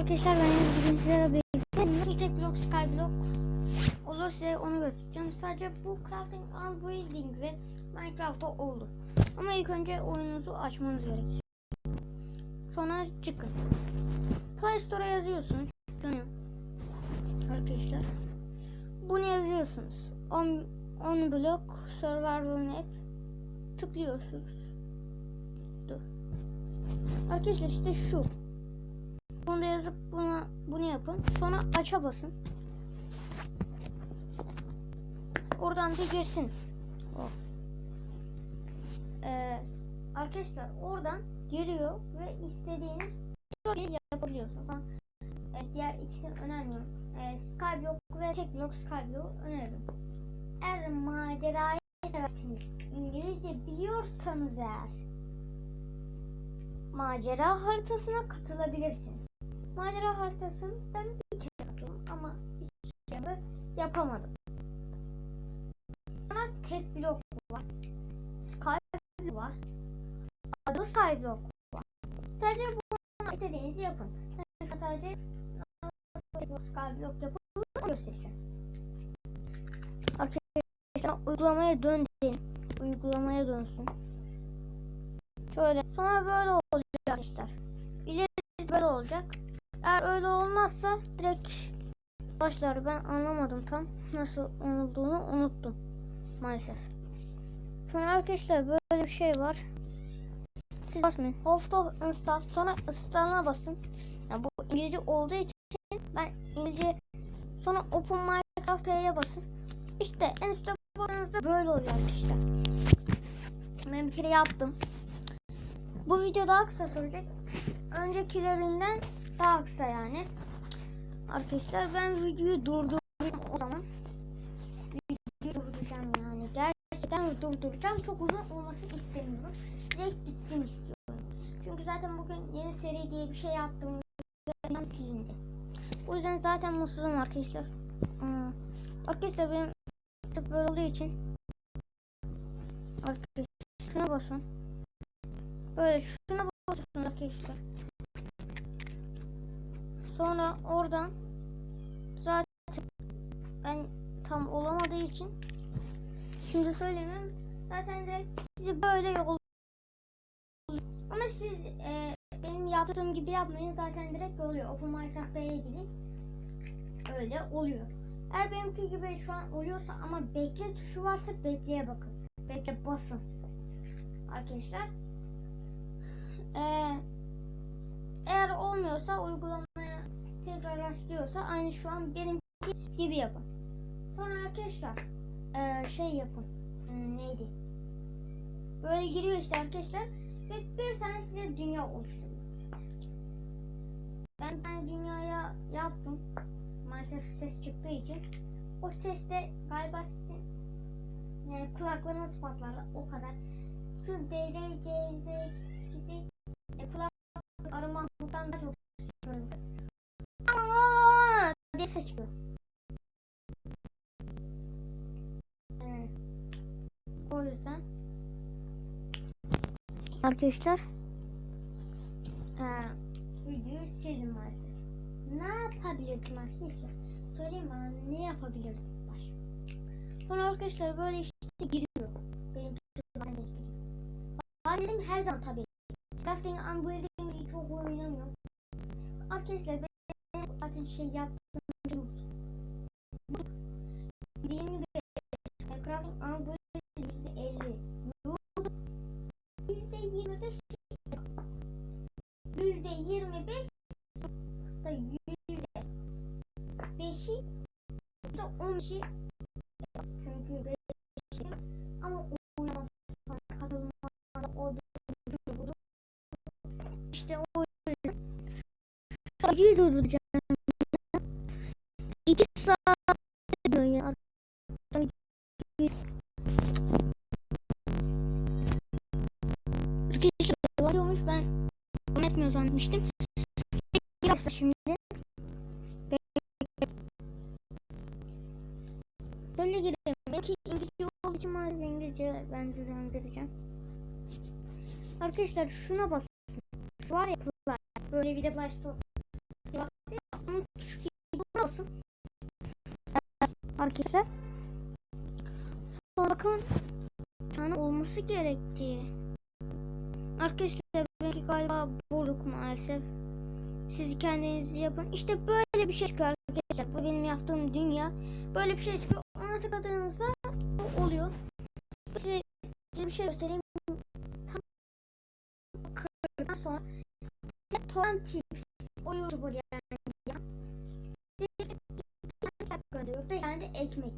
arkadaşlar ben bugün sizlerle birlikte tek blok skyblock olur size onu göstereceğim. Sadece bu crafting and building ve Minecraft'ta olur. Ama ilk önce oyununuzu açmanız gerek. Sonra çıkın. Play Store'a yazıyorsunuz. Arkadaşlar. Bunu yazıyorsunuz. 10 10 blok survival map tıklıyorsunuz. Dur. Arkadaşlar işte şu. Bunu da yazıp buna bunu yapın. Sonra aça basın. Oradan bir girsin. Oh. Ee, arkadaşlar oradan geliyor ve istediğiniz şeyi yapabiliyorsunuz. Ama, e, diğer ikisini önermiyorum. E, Skyblock ve tek blok Skyblock öneririm. Eğer macerayı seversiniz, İngilizce biliyorsanız eğer macera haritasına katılabilirsiniz. Macera haritasını ben bir kere yaptım ama hiç kere yapamadım. Sonra tek blok var. Skyblock var. Adı Skyblock var. Sadece bunu istediğinizi yapın. An sadece Skyblock yapılır onu göstereceğim. Arkadaşlar uygulamaya dön. Uygulamaya dönsün. Şöyle. Sonra böyle olacak arkadaşlar. İleride böyle olacak. Eğer öyle olmazsa direkt başlar. Ben anlamadım tam nasıl olduğunu unuttum maalesef. Sonra arkadaşlar böyle bir şey var. Siz basmayın. Hold of install sonra install'a basın. Yani bu İngilizce olduğu için ben İngilizce sonra open Minecraft P'ye basın. İşte en üstte bastığınızda böyle oluyor arkadaşlar. Ben kere yaptım. Bu video daha kısa sürecek. Öncekilerinden daha kısa yani. Arkadaşlar ben videoyu durduracağım o zaman. Videoyu durduracağım yani. Gerçekten durduracağım. Çok uzun olmasını istemiyorum. Direkt gitsin istiyorum. Çünkü zaten bugün yeni seri diye bir şey yaptım. Ve silindi. O yüzden zaten mutsuzum arkadaşlar. Hmm. Arkadaşlar benim sırf böyle olduğu için arkadaşlar şuna basın. Böyle şuna basıyorsunuz arkadaşlar. Sonra oradan zaten ben tam olamadığı için şimdi söylemem zaten direkt sizi böyle yol ama siz e, benim yaptığım gibi yapmayın zaten direkt oluyor. Open Minecraft B'ye gidin. Öyle oluyor. Eğer benimki gibi şu an oluyorsa ama bekle tuşu varsa bekleye bakın. Bekle basın. Arkadaşlar. Ee, eğer olmuyorsa uygulamaya tekrar rastlıyorsa aynı şu an benimki gibi yapın. Sonra arkadaşlar ee, şey yapın. Hmm, neydi? Böyle giriyor işte arkadaşlar ve bir tane size dünya oluşturuyor. Ben ben dünyaya yaptım. Maalesef ses çıktığı için. O seste galiba sizin yani kulaklarınız patlardı o kadar. Şu e, kulak aramaktan da çok sıkıyorum. Aa diye ses çıkıyor. Evet. O yüzden arkadaşlar eee videoyu sildim maalesef. Ne yapabilirdim arkadaşlar? Söyleyin bana ne yapabilirdim baş. Sonra arkadaşlar böyle işte giriyor. Benim tuttuğum de giriyor. Ben her zaman tabii. Crafting and bu oynamıyorum. Arkadaşlar ben zaten şey yaptım. Dediğim gibi Minecraft'ın ana bölümü %50. %25 %25 da %5'i %15'i zannetmiştim. Biraz şimdi. Böyle girelim. Belki İngilizce olduğu için maalesef İngilizce ben düzenlendireceğim. Arkadaşlar şuna basın. Şu var ya play. Böyle bir de ya. Onun tuşu gibi basın. Arkadaşlar. Sonra bakın tane olması gerekti. Arkadaşlar galiba bozuk maalesef. Siz kendiniz yapın. İşte böyle bir şey çıkıyor arkadaşlar. Bu benim yaptığım dünya. Böyle bir şey çıkıyor. Ona tıkladığınızda oluyor. Size, size bir şey göstereyim. Tam kırdıktan sonra Torrent Tips o YouTuber yani. Size bir tane ekmek.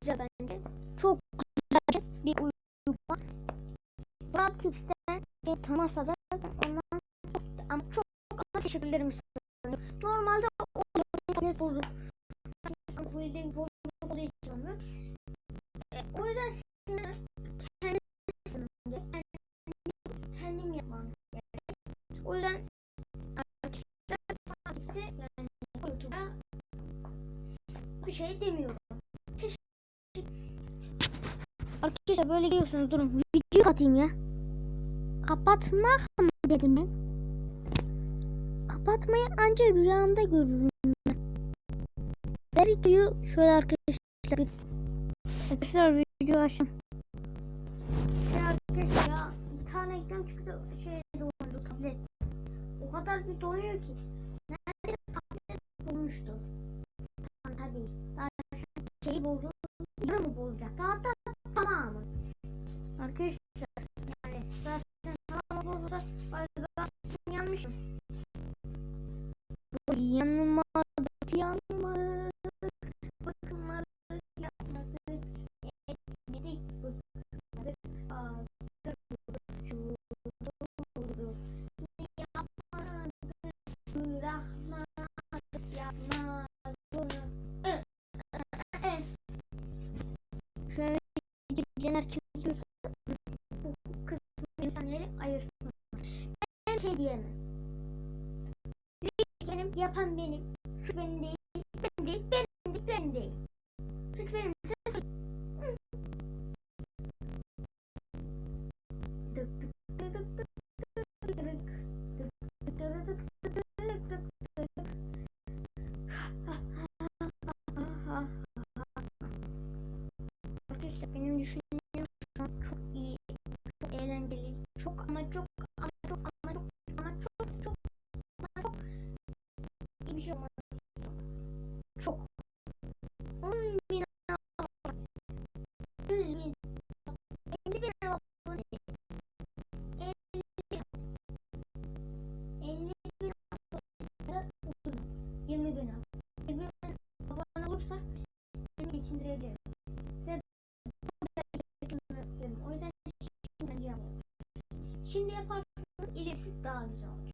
Güzel bence. Çok güzel bir uygulama. Brad Tips'ten tanımasa da ondan ama çok ama teşekkür ederim. Normalde oluyor internet bozuk. Bu yüzden bozuk olduğu için. E, o yüzden sizin kendim kendim, yapmam gerek. O yüzden YouTube'a bir şey demiyorum. Arkadaşlar böyle geliyorsunuz durun. Video atayım ya. Kapatmak mı dedim ben? Kapatmayı ancak rüyamda görürüm ben. Videoyu şöyle arkadaşlar Arkadaşlar video açtım. Ya arkadaşlar ya bir tane ekran çıktı şey donuyor tablet. O kadar bir donuyor ki. Nerede tablet bulmuştu. Tabii. Daha şeyi bozuldu. Yarı mı bozacak? Hatta tamamı. Arkadaşlar yani zaten tamamı bozuldu. Ben yanmışım. Bu yanmadık Diyemem. Hiç benim yapan benim. Şu benim değil. Benim değil. Benim değil. Benim değil. Şimdi yaparsanız ilerisi daha güzel olur.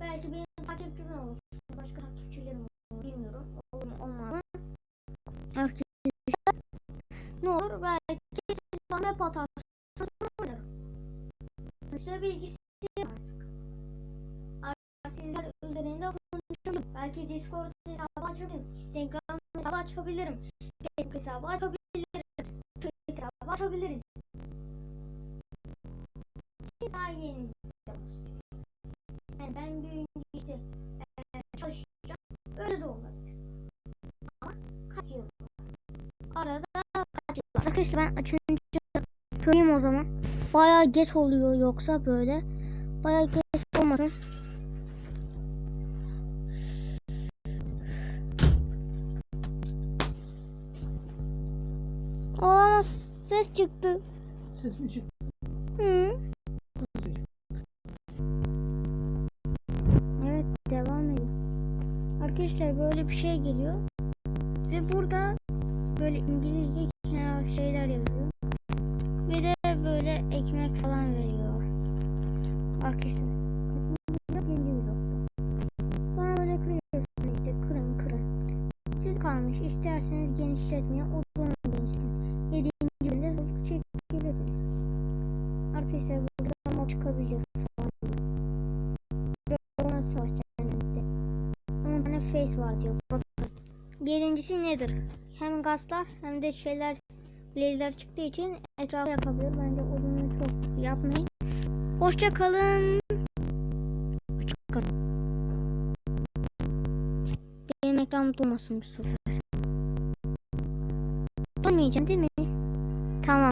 Belki benim takipçilerim olur. Başka takipçilerim olur. Bilmiyorum. Olur mu mı? Arkadaşlar ne olur belki bana hep atarsanız oynarım. Sonuçta bilgisi artık. Artık sizler üzerinde konuşabilirim. Belki Discord hesabı açabilirim. Instagram hesabı açabilirim. Facebook hesabı açabilirim. Twitter hesabı açabilirim. Daha yeni yani ben büyüyünce işte eee, çalışacağım. Öyle de olabilir. Ama kaç yıl? Arada kaç yıl? var? Arkadaşlar ben açınca söyleyeyim o zaman. Bayağı geç oluyor yoksa böyle. Bayağı geç olmasın. Olamaz. Ses çıktı. Ses mi çıktı? Arkadaşlar böyle bir şey geliyor. Ve burada böyle İngilizce kenar şeyler yazıyor. Ve de böyle ekmek falan veriyor. Arkadaşlar. Sonra böyle kırıyorsunuz işte kırın kırın. Siz kalmış isterseniz genişletmeye Birincisi nedir? Hem gazlar hem de şeyler laser çıktığı için etrafı yakabiliyor. Bence odunu çok yapmayın. Hoşça kalın. Hoşça kalın. Benim ekranım durmasın bu sefer. Durmayacaksın değil mi? Tamam.